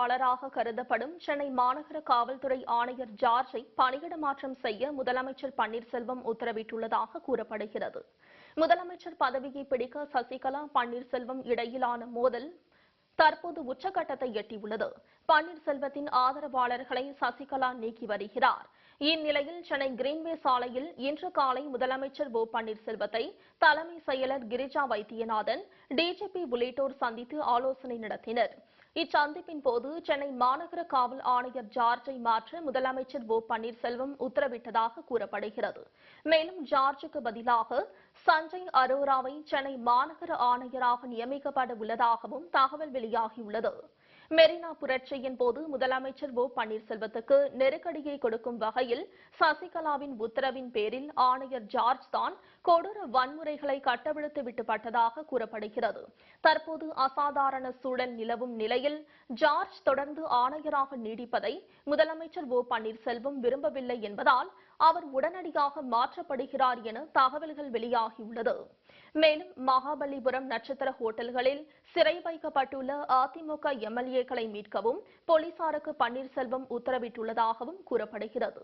ஆணையராக கருதப்படும் சென்னை மாநகர காவல்துறை ஆணையர் ஜார்ஜை பணியிட மாற்றம் செய்ய முதலமைச்சர் பன்னீர்செல்வம் உத்தரவிட்டுள்ளதாக கூறப்படுகிறது. முதலமைச்சர் பதவியை பிடிக்க சசிகலா பன்னீர்செல்வம் இடையிலான மோதல் தற்போது உச்சகட்டத்தை எட்டியுள்ளது. பன்னீர்செல்வத்தின் ஆதரவாளர்களை சசிகலா நீக்கி வருகிறார். இந்நிலையில் சென்னை கிரீன்வே சாலையில் இன்று காலை முதலமைச்சர் ஓ பன்னீர்செல்வத்தை தலைமை செயலர் கிரிஜா வைத்தியநாதன் டிஜிபி உள்ளிட்டோர் சந்தித்து ஆலோசனை நடத்தினர். இச்சந்திப்பின் போது சென்னை மாநகர காவல் ஆணையர் ஜார்ஜை மாற்ற முதலமைச்சர் ஓ பன்னீர்செல்வம் உத்தரவிட்டதாக கூறப்படுகிறது. மேலும் ஜார்ஜுக்கு பதிலாக சஞ்சய் அரோராவை சென்னை மாநகர ஆணையராக நியமிக்கப்பட உள்ளதாகவும் தகவல் வெளியாகியுள்ளது. மெரினா புரட்சியின் போது முதலமைச்சர் ஓ பன்னீர்செல்வத்துக்கு நெருக்கடியை கொடுக்கும் வகையில் சசிகலாவின் உத்தரவின் பேரில் ஆணையர் ஜார்ஜ் தான் கொடூர வன்முறைகளை கட்டவிழ்த்து விட்டுப்பட்டதாக கூறப்படுகிறது. தற்போது அசாதாரண சூழல் நிலவும் நிலையில் ஜார்ஜ் தொடர்ந்து ஆணையராக நீடிப்பதை முதலமைச்சர் ஓ பன்னீர்செல்வம் விரும்பவில்லை என்பதால் அவர் உடனடியாக மாற்றப்படுகிறார் என தகவல்கள் வெளியாகியுள்ளது. மேலும் மகாபலிபுரம் நட்சத்திர ஹோட்டல்களில் சிறை வைக்கப்பட்டுள்ள அதிமுக எம்எல்ஏக்களை மீட்கவும் போலீசாருக்கு பன்னீர்செல்வம் உத்தரவிட்டுள்ளதாகவும் கூறப்படுகிறது.